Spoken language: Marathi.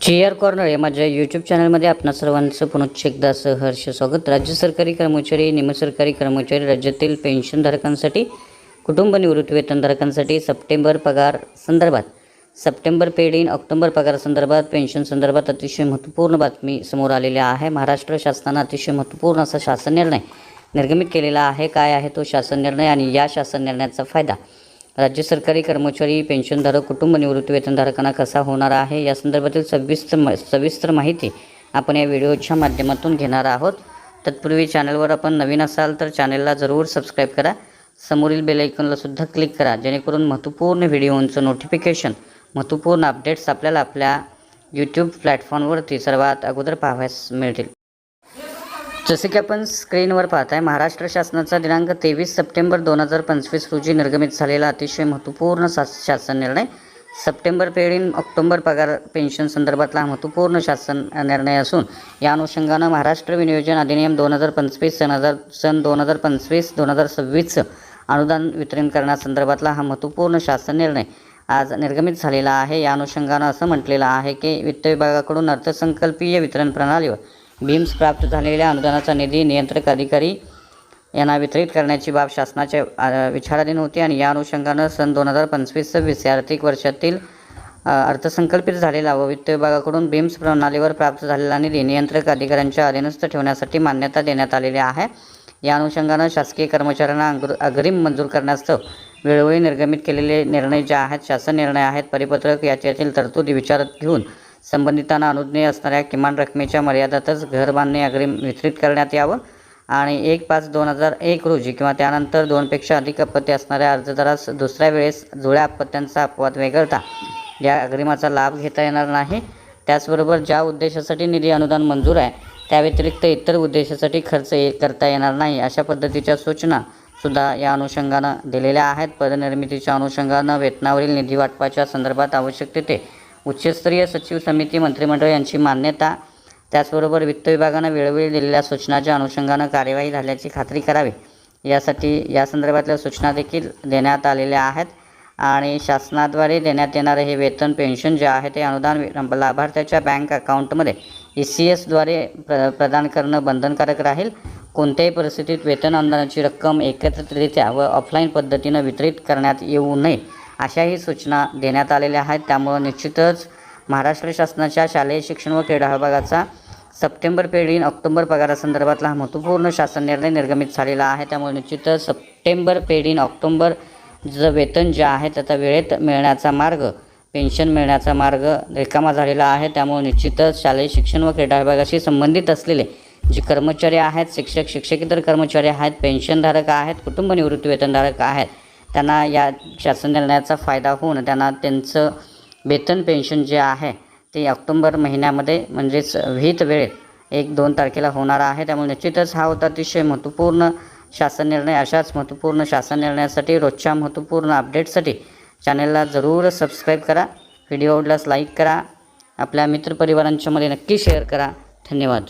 चेअर कॉर्नर या माझ्या यूट्यूब चॅनलमध्ये आपणा सर्वांचं पुनश्च एकदा सहर्ष स्वागत. राज्य सरकारी कर्मचारी निमसरकारी कर्मचारी राज्यातील पेन्शनधारकांसाठी कुटुंब निवृत्ती वेतनधारकांसाठी सप्टेंबर पगार संदर्भात. सप्टेंबर पेड इन ऑक्टोबर पगार संदर्भात पेन्शन संदर्भात अतिशय महत्त्वपूर्ण बातमी समोर आलेली आहे. महाराष्ट्र शासनानं अतिशय महत्त्वपूर्ण असा शासन निर्णय निर्गमित केलेला आहे. काय आहे तो शासन निर्णय आणि या शासन निर्णयाचा फायदा? राज्य सरकारी कर्मचारी पेन्शनधारक कुटुंब निवृत्ती वेतनधारकांना कसा होणार आहे? या संदर्भातील सविस्तर म सविस्तर माहिती आपण या व्हिडिओच्या माध्यमातून घेणार आहोत. तत्पूर्वी चॅनलवर आपण नवीन असाल तर चॅनलला जरूर सबस्क्राईब करा. समोरील बेल आयकॉनलासुद्धा क्लिक करा जेणेकरून महत्त्वपूर्ण व्हिडिओंचं नोटिफिकेशन महत्त्वपूर्ण अपडेट्स आपल्याला आपल्या यूट्यूब प्लॅटफॉर्मवरती सर्वात अगोदर पाहावयास मिळतील. जसे की आपण स्क्रीनवर पाहताय महाराष्ट्र शासनाचा दिनांक तेवीस सप्टेंबर दोन हजार पंचवीस रोजी निर्गमित झालेला अतिशय महत्त्वपूर्ण शास शासन निर्णय. सप्टेंबर पेड इन ऑक्टोबर पगार पेन्शन संदर्भातला हा महत्त्वपूर्ण शासन निर्णय असून या अनुषंगानं महाराष्ट्र विनियोजन अधिनियम दोन हजार पंचवीस सन हजार सन दोन हजार पंचवीस दोन हजार सव्वीसचं अनुदान वितरण करण्यासंदर्भातला हा महत्त्वपूर्ण शासन निर्णय आज निर्गमित झालेला आहे. या अनुषंगानं असं म्हटलेलं आहे की वित्त विभागाकडून अर्थसंकल्पीय वितरण प्रणालीवर बीम्स प्राप्त झालेल्या अनुदानाचा निधी नियंत्रक अधिकारी यांना वितरित करण्याची बाब शासनाच्या विचाराधीन होती आणि या अनुषंगानं सन दोन हजार पंचवीस सव्वीस या आर्थिक वर्षातील अर्थसंकल्पित झालेला व वित्त विभागाकडून बीम्स प्रणालीवर प्राप्त झालेला निधी नियंत्रक अधिकाऱ्यांच्या अधीनस्थ ठेवण्यासाठी मान्यता देण्यात आलेली आहे. या अनुषंगानं शासकीय कर्मचाऱ्यांना अग्र अग्रिम मंजूर करण्यास्तव वेळोवेळी निर्गमित केलेले निर्णय जे आहेत शासन निर्णय आहेत परिपत्रक याच्यातील तरतुदी विचारात घेऊन संबंधितांना अनुज्ञेय असणाऱ्या किमान रकमेच्या मर्यादातच घर बांधणे अग्रिम वितरित करण्यात यावं. आणि एक पाच दोन हजार एक रोजी किंवा त्यानंतर दोनपेक्षा अधिक अपत्य असणाऱ्या अर्जदारास दुसऱ्या वेळेस जुळ्या अपत्यांचा अपवाद वेगळता या अग्रिमाचा लाभ घेता येणार नाही. त्याचबरोबर ज्या उद्देशासाठी निधी अनुदान मंजूर आहे त्या व्यतिरिक्त इतर उद्देशासाठी खर्च ये करता येणार नाही अशा पद्धतीच्या सूचना सुद्धा या अनुषंगानं दिलेल्या आहेत. पदनिर्मितीच्या अनुषंगानं वेतनावरील निधी वाटपाच्या संदर्भात आवश्यक ते उच्चस्तरीय सचिव समिती मंत्रिमंडळ यांची मान्यता. त्याचबरोबर वित्त विभागानं वेळोवेळी दिलेल्या सूचनाच्या अनुषंगानं कार्यवाही झाल्याची खात्री करावी. यासाठी या संदर्भातल्या सूचना देखील देण्यात आलेल्या आहेत आणि शासनाद्वारे देण्यात येणारे हे वेतन पेन्शन जे आहे ते अनुदान लाभार्थ्याच्या बँक अकाउंटमध्ये ई सी एसद्वारे प्र प्रदान करणं बंधनकारक राहील. कोणत्याही परिस्थितीत वेतन अनुदानाची रक्कम एकत्रितरित्या व ऑफलाईन पद्धतीनं वितरित करण्यात येऊ नये. अशाही सूचना देण्यात आलेल्या आहेत. त्यामुळं निश्चितच महाराष्ट्र शासनाच्या शालेय शिक्षण व क्रीडा विभागाचा सप्टेंबर पेढीन ऑक्टोबर पगारासंदर्भातला हा महत्त्वपूर्ण शासन निर्णय निर्गमित झालेला आहे. त्यामुळे निश्चितच सप्टेंबर पेढीन ऑक्टोंबर ऑक्टोबर जे वेतन जे आहे त्याचा वेळेत मिळण्याचा मार्ग पेन्शन मिळण्याचा मार्ग रिकामा झालेला आहे. त्यामुळे निश्चितच शालेय शिक्षण व क्रीडा विभागाशी संबंधित असलेले जे कर्मचारी आहेत शिक्षक शिक्षकेतर कर्मचारी आहेत पेन्शनधारक आहेत कुटुंब निवृत्ती वेतनधारक आहेत त्यांना या शासन निर्णयाचा फायदा होऊन त्यांना त्यांचं वेतन पेन्शन जे आहे ते ऑक्टोंबर महिन्यामध्ये म्हणजेच विहित वेळेत एक दोन तारखेला होणार आहे. त्यामुळे निश्चितच हा होता अतिशय महत्त्वपूर्ण शासन निर्णय. अशाच महत्त्वपूर्ण शासन निर्णयासाठी रोजच्या महत्त्वपूर्ण अपडेटसाठी चॅनलला जरूर सबस्क्राईब करा. व्हिडिओ आवडल्यास लाईक करा. आपल्या मित्रपरिवारांच्यामध्ये नक्की शेअर करा. धन्यवाद.